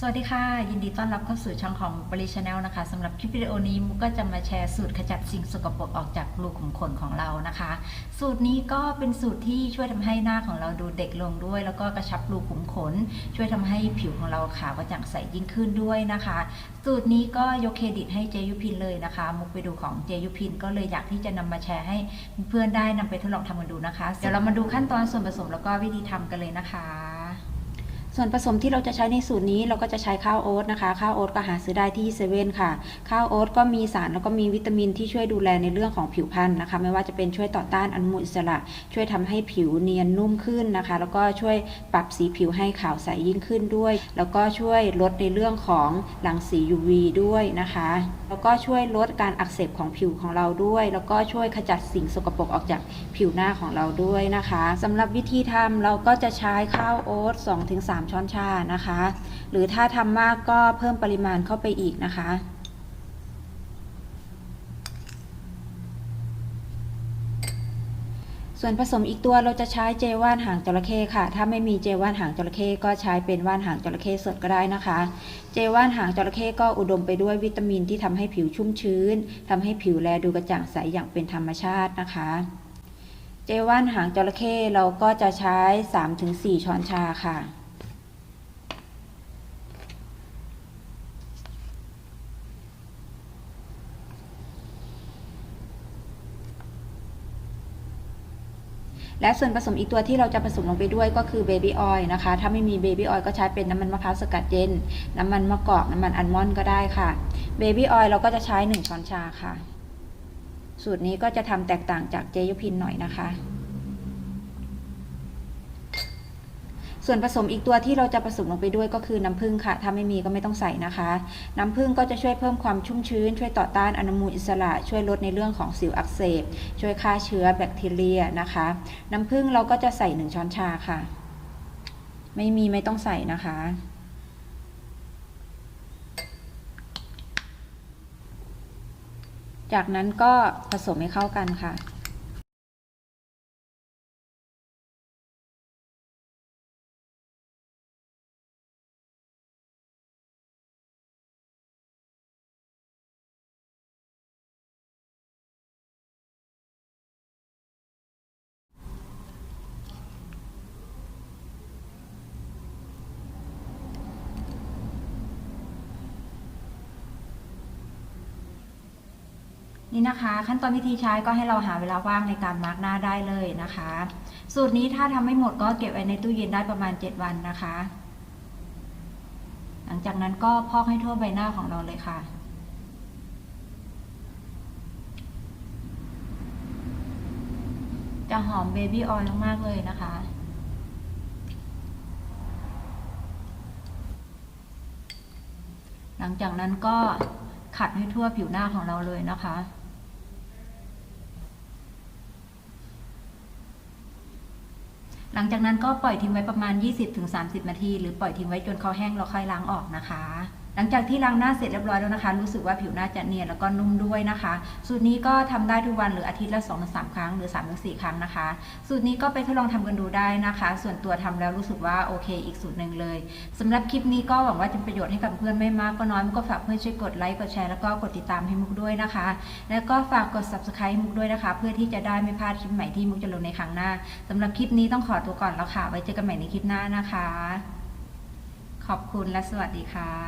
สวัสดีค่ะ ยินดีต้อนรับเข้าสู่ช่องของบริชแนลนะคะสำหรับคลิปวิดีโอนี้มุกก็จะมาแชร์สูตรขจัดสิ่งสกปรกออกจากรูขุมขนของเรานะคะ สูตรนี้ก็เป็นสูตรที่ช่วยทำให้หน้าของเราดูเด็กลงด้วย แล้วก็กระชับรูขุมขน ช่วยทำให้ผิวของเราขาวกระจ่างใสยิ่งขึ้นด้วยนะคะ สูตรนี้ก็ยกเครดิตให้เจยุพินเลยนะคะ มุกไปดูของเจยุพินก็เลยอยากที่จะนำมาแชร์ให้เพื่อนได้นำไปทดลองทำกันดูนะคะเดี๋ยวเรามาดูขั้นตอนส่วนผสมแล้วก็วิธีทำกันเลยนะคะ ส่วนผสมที่เราจะใช้ในสูตรนี้เราก็จะใช้ข้าวโอ๊ตนะคะข้าวโอ๊ตก็หาซื้อได้ที่เซเว่นค่ะ ข้าวโอ๊ตก็มีสารแล้วก็มีวิตามินที่ช่วยดูแลในเรื่องของผิวพรรณนะคะ ไม่ว่าจะเป็นช่วยต่อต้านอนุมูลอิสระ ช่วยทำให้ผิวเนียนนุ่มขึ้นนะคะ แล้วก็ช่วยปรับสีผิวให้ขาวใสยิ่งขึ้นด้วย แล้วก็ช่วยลดในเรื่องของรังสี UV ด้วยนะคะ แล้วก็ช่วยลดการอักเสบของผิวของเราด้วย แล้วก็ช่วยขจัดสิ่งสกปรกออกจากผิวหน้าของเราด้วยนะคะสำหรับวิธีทำเราก็จะใช้ข้าวโอ๊ต2-3ช้อนชานะคะ หรือถ้าทำมากก็เพิ่มปริมาณเข้าไปอีกนะคะ ส่วนผสมอีกตัวเราจะใช้เจว่านหางจระเข้ค่ะ ถ้าไม่มีเจว่านหางจระเข้ก็ใช้เป็นว่านหางจระเข้สดก็ได้นะคะ เจว่านหางจระเข้ก็อุดมไปด้วยวิตามินที่ทำให้ผิวชุ่มชื้นทำให้ผิวแลดูกระจ่างใสอย่างเป็นธรรมชาตินะคะเจว่านหางจระเข้เราก็จะใช้ 3-4 ช้อนชาค่ะ และส่วนผสมอีกตัวที่เราจะผสมลงไปด้วยก็คือเบบี้ออยล์นะคะ ถ้าไม่มีเบบี้ออยล์ก็ใช้เป็นน้ำมันมะพร้าวสกัดเย็น น้ำมันมะกอก น้ำมันอัลมอนด์ก็ได้ค่ะเบบี้ออยล์เราก็จะใช้ 1 ช้อนชาค่ะ สูตรนี้ก็จะทำแตกต่างจากเจยุพินหน่อยนะคะ ส่วนผสมอีกตัวที่เราจะผสมลงไปด้วยก็คือน้ำผึ้งค่ะ ถ้าไม่มีก็ไม่ต้องใส่นะคะ น้ำผึ้งก็จะช่วยเพิ่มความชุ่มชื้น ช่วยต่อต้านอนุมูลอิสระ ช่วยลดในเรื่องของสิวอักเสบ ช่วยฆ่าเชื้อแบคทีเรียนะคะ น้ำผึ้งเราก็จะใส่หนึ่งช้อนชาค่ะ ไม่มีไม่ต้องใส่นะคะจากนั้นก็ผสมให้เข้ากันค่ะ นี่นะคะ ขั้นตอนวิธีใช้ก็ให้เราหาเวลาว่างในการมาร์กหน้าได้เลยนะคะ สูตรนี้ถ้าทำไม่หมดก็เก็บไว้ในตู้เย็นได้ประมาณ 7 วันนะคะ หลังจากนั้นก็พอกให้ทั่วใบหน้าของเราเลยค่ะจะหอมเบบี้ออยล์มาก ๆ เลยนะคะ หลังจากนั้นก็ขัดให้ทั่วผิวหน้าของเราเลยนะคะ หลังจากนั้นก็ปล่อยทิ้งไว้ประมาณ 20-30 นาที หรือปล่อยทิ้งไว้จนเขาแห้งแล้วค่อยล้างออกนะคะ หลังจากที่ล้างหน้าเสร็จเรียบร้อยแล้วนะคะ รู้สึกว่าผิวหน้าจะเนียนแล้วก็นุ่มด้วยนะคะสูตรนี้ก็ทำได้ทุกวันหรืออาทิตย์ละ2-3ครั้งหรือ3-4ครั้งนะคะ สูตรนี้ก็ไปทดลองทำกันดูได้นะคะ ส่วนตัวทำแล้วรู้สึกว่าโอเคอีกสูตรหนึ่งเลยสำหรับคลิปนี้ก็หวังว่าจะเป็นประโยชน์ให้กับเพื่อนไม่มากก็น้อยมุกก็ฝากเพื่อนช่วยกดไลค์กดแชร์แล้วก็กดติดตามให้มุกด้วยนะคะ แล้วก็ฝากกด subscribe ให้มุกด้วยนะคะ เพื่อที่จะได้ไม่พลาดคลิปใหม่ที่มุกจะลงในครั้งหน้าสำหรับคลิปนี้ต้องขอตัวก่อนแล้วค่ะ ไว้เจอกันใหม่ในคลิปหน้านะคะ ขอบคุณและสวัสดีค่ะ